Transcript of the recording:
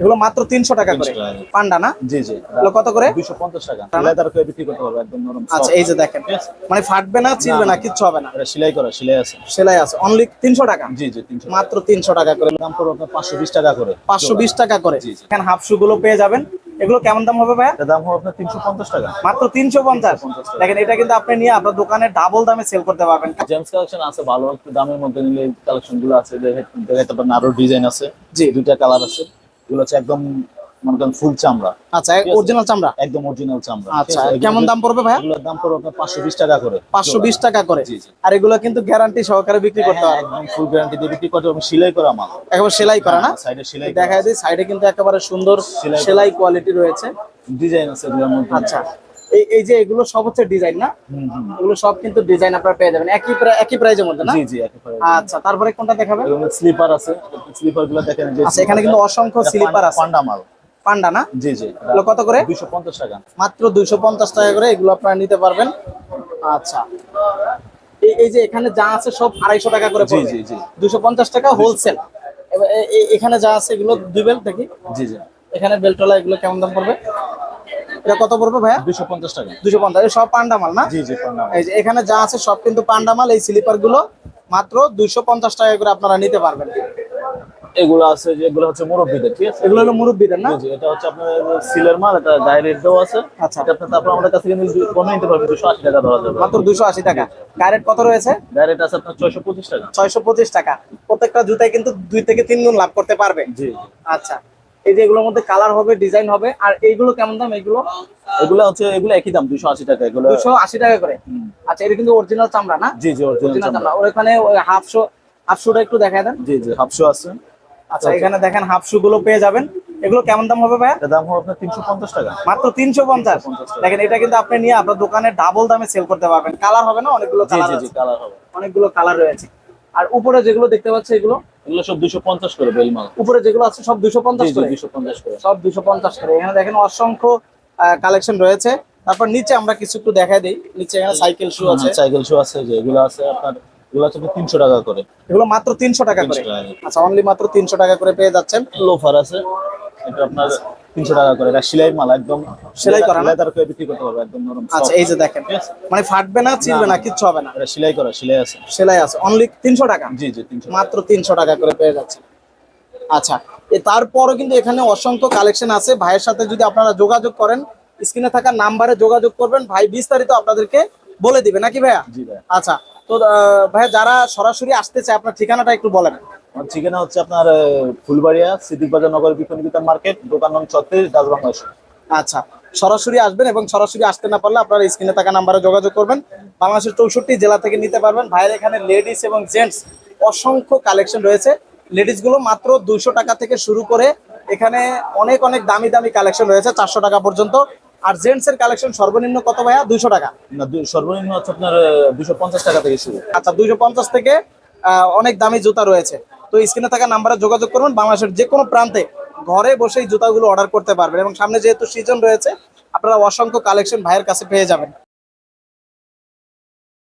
এগুলো মাত্র তিনশো টাকা করে। 300 পান্ডা না? জি জি। এগুলো কত করে? দুইশো পঞ্চাশ টাকা। লেদার করে বিক্রি করতে পারবে একদম নরম আচ্ছা এই যে দেখেন। মানে ফাটবে না চিরবে না কিচ্ছু হবে না। সেলাই করা সেলাই আছে। সেলাই আছে। অনলি তিনশো টাকা? জি জি তিনশো মাত্র তিনশো টাকা করে। দাম পড়বে আপনার পাঁচশো বিশ টাকা করে। পাঁচশো বিশ টাকা করে। এখানে হাফ শু গুলো পেয়ে যাবেন। এগুলো কেমন দাম হবে দাম হবে আপনার তিনশো পঞ্চাশ টাকা। মাত্র তিনশো পঞ্চাশ। দেখেন এটা কিন্তু আপনি নিয়ে আপনার দোকানে ডাবল দামে সেল করতে পারবেন। জেমস কালেকশন আছে ভালো একটু দামের মধ্যে নিলে কালেকশনগুলো আছে দেখে- দেখাতে পারেন আরও ডিজাইন আছে জি। দুইটা কালার আছে। এগুলো হচ্ছে একদম মনে করেন ফুল চামড়া। আচ্ছা অরিজিনাল চামড়া? একদম অরিজিনাল চামড়া। আচ্ছা কেমন দাম পড়বে ভাইয়া? এগুলোর দাম পড়বে আপনার পাঁচশো বিশ টাকা করে। পাঁচশো বিশ টাকা করে। আর এগুলো কিন্তু গ্যারান্টি সহকারে বিক্রি করতে হয় একদম ফুল গ্যারান্টি দিয়ে বিক্রি করতে হবে। সেলাই করা মাল। একবার সেলাই করা না? সাইডে সেলাই দেখা যায় সাইডে কিন্তু একেবারে সুন্দর সেলাই সেলাই কোয়ালিটি রয়েছে। ডিজাইন আছে এগুলোর মধ্যে। আচ্ছা এই এই যে এগুলো সব হচ্ছে ডিজাইন না। এগুলো সব কিন্তু ডিজাইন আপনারা পেয়ে যাবেন। একই একই প্রাইজের মধ্যে না? জি জি আচ্ছা তারপরে কোনটা দেখাবেন? স্লিপার আছে। স্লিপারগুলো দেখেন আচ্ছা এখানে কিন্তু অসংখ্য স্লিপার আছে। পান্ডা মাল। পান্ডা না? জি জি এগুলো কত করে? দুইশো পঞ্চাশ টাকা। মাত্র দুইশো পঞ্চাশ টাকা করে এগুলো আপনারা নিতে পারবেন। আচ্ছা। এই- এই যে এখানে যা আছে সব আড়াইশো টাকা করে জি, জি, জি। দুশো পঞ্চাশ টাকা হোলসেল এখানে যা আছে এগুলো দুই বেল্ট দেখি জি জি। এখানে বেল্টলা এগুলো কেমন দাম পড়বে? এটা কত পড়বে ভাইয়া? দুইশো পঞ্চাশ টাকা। দুশো পঞ্চাশ সব পান্ডা মাল না? জি জি পান্ডা মাল। এই যে এখানে যা আছে সব কিন্তু পান্ডা মাল এই স্লিপারগুলো মাত্র দুইশো পঞ্চাশ টাকা করে আপনারা নিতে পারবেন। এগুলো আছে হচ্ছে মুরব্বীদের ঠিক আছে? এগুলো হলো মুরব্বীদের না? জি, এটা হচ্ছে আপনার সিলের মাল এটা গায়ে রেট দেওয়া আছে। আচ্ছা। এটা আপনার তারপর আমাদের কাছে কিন্তু পণ্য নিতে পারবেন দুশো আশি টাকা ধরা যাবে। মাত্র দুশো আশি টাকা। গাড়ির কত রয়েছে? গায়ে রেট আছে আপনার ছয়শো পঁচিশ টাকা। ছয়শো পঁচিশ টাকা। প্রত্যেকটা জুতায় কিন্তু দুই থেকে তিন গুণ লাভ করতে পারবে। জি। আচ্ছা। এই যে এগুলোর মধ্যে কালার হবে ডিজাইন হবে আর এইগুলো কেমন দাম এগুলো? এগুলো হচ্ছে এগুলো একই দাম দুশো আশি টাকা এগুলো। দুশো আশি টাকা করে। আচ্ছা এটা কিন্তু অরিজিনাল চামড়া না? জি জি অরিজিনাল চামড়া। ওখানে ওই হাফ শো হাফ শোটা একটু দেখায় দেন। জি জি হাফশো আছে। আচ্ছা এখানে দেখেন হাফ শু গুলো পেয়ে যাবেন। এগুলো কেমন দাম হবে ভাইয়া? দাম হবে আপনার তিনশো পঞ্চাশ টাকা। মাত্র তিনশো পঞ্চাশ। দেখেন এটা কিন্তু আপনি নিয়ে আপনার দোকানে ডাবল দামে সেল করতে পারবেন। কালার হবে না অনেকগুলো কালার জি জি কালার হবে। অনেকগুলো কালার রয়েছে। আর উপরে যেগুলো দেখতে পাচ্ছি এগুলো এগুলো সব দুশো পঞ্চাশ করে বেল মাল। উপরে যেগুলো আছে সব দুশো পঞ্চাশ জি জি করে? দুশো পঞ্চাশ করে। সব দুশো পঞ্চাশ করে। এখানে দেখেন অসংখ্য কালেকশন রয়েছে। তারপর নিচে আমরা কিছু একটু দেখাই দিই। নিচে এখানে সাইকেল শু আছে। সাইকেল শু আছে যে এগুলো আছে আপনার এগুলো হচ্ছে তিনশো টাকা করে। এগুলো মাত্র তিনশো টাকা করে। 300 টাকা করে। আচ্ছা অনলি মাত্র তিনশো টাকা করে পেয়ে যাচ্ছেন। লোফার আছে। এটা আপনার তিনশো টাকা করে। এটা সেলাই মাল একদম সেলাই করা না? বিক্রি করতে পারবে একদম নরম আচ্ছা এই যে দেখেন মানে ফাটবে না না কিচ্ছু হবে না। এটা সেলাই করা সেলাই আছে। সেলাই আছে অনলি তিনশো টাকা? জি জি তিনশো মাত্র তিনশো টাকা করে পেয়ে যাচ্ছে। আচ্ছা তারপরও কিন্তু এখানে অসংখ্য কালেকশন আছে। ভাইয়ের সাথে যদি আপনারা যোগাযোগ করেন স্ক্রিনে থাকা নাম্বারে যোগাযোগ করবেন। ভাই বিস্তারিত আপনাদেরকে বলে দিবে নাকি ভাইয়া? জি ভাই আচ্ছা তো ভাইয়া যারা সরাসরি আসতে চায় আপনার ঠিকানাটা একটু বলেন। আমার ঠিকানা হচ্ছে আপনার ফুলবাড়িয়া সিদ্দিক বাজার নগর বিপণী বিতান মার্কেট দোকান নং ছত্রিশ বাংলাদেশ আচ্ছা সরাসরি আসবেন এবং সরাসরি আসতে না পারলে আপনারা স্ক্রিনে থাকা নাম্বারে যোগাযোগ করবেন। বাংলাদেশের চৌষট্টি জেলা থেকে নিতে পারবেন। ভাইয়ের এখানে লেডিস এবং জেন্টস অসংখ্য কালেকশন রয়েছে। লেডিসগুলো মাত্র দুইশো টাকা থেকে শুরু করে এখানে অনেক অনেক দামি দামি কালেকশন রয়েছে চারশো টাকা পর্যন্ত। আর জেন্টস এর কালেকশন সর্বনিম্ন কত ভাইয়া? দুইশো টাকা। না সর্বনিম্ন হচ্ছে আপনার দুশো পঞ্চাশ টাকা থেকে শুরু। আচ্ছা দুইশো পঞ্চাশ থেকে অনেক দামি জুতা রয়েছে। তো স্ক্রিনে থাকা নাম্বারে যোগাযোগ করুন। বাংলাদেশের যে কোনো প্রান্তে ঘরে বসেই জুতাগুলো অর্ডার করতে পারবেন এবং সামনে যেহেতু সিজন রয়েছে, আপনারা অসংখ্য কালেকশন ভাইয়ের কাছে পেয়ে যাবেন।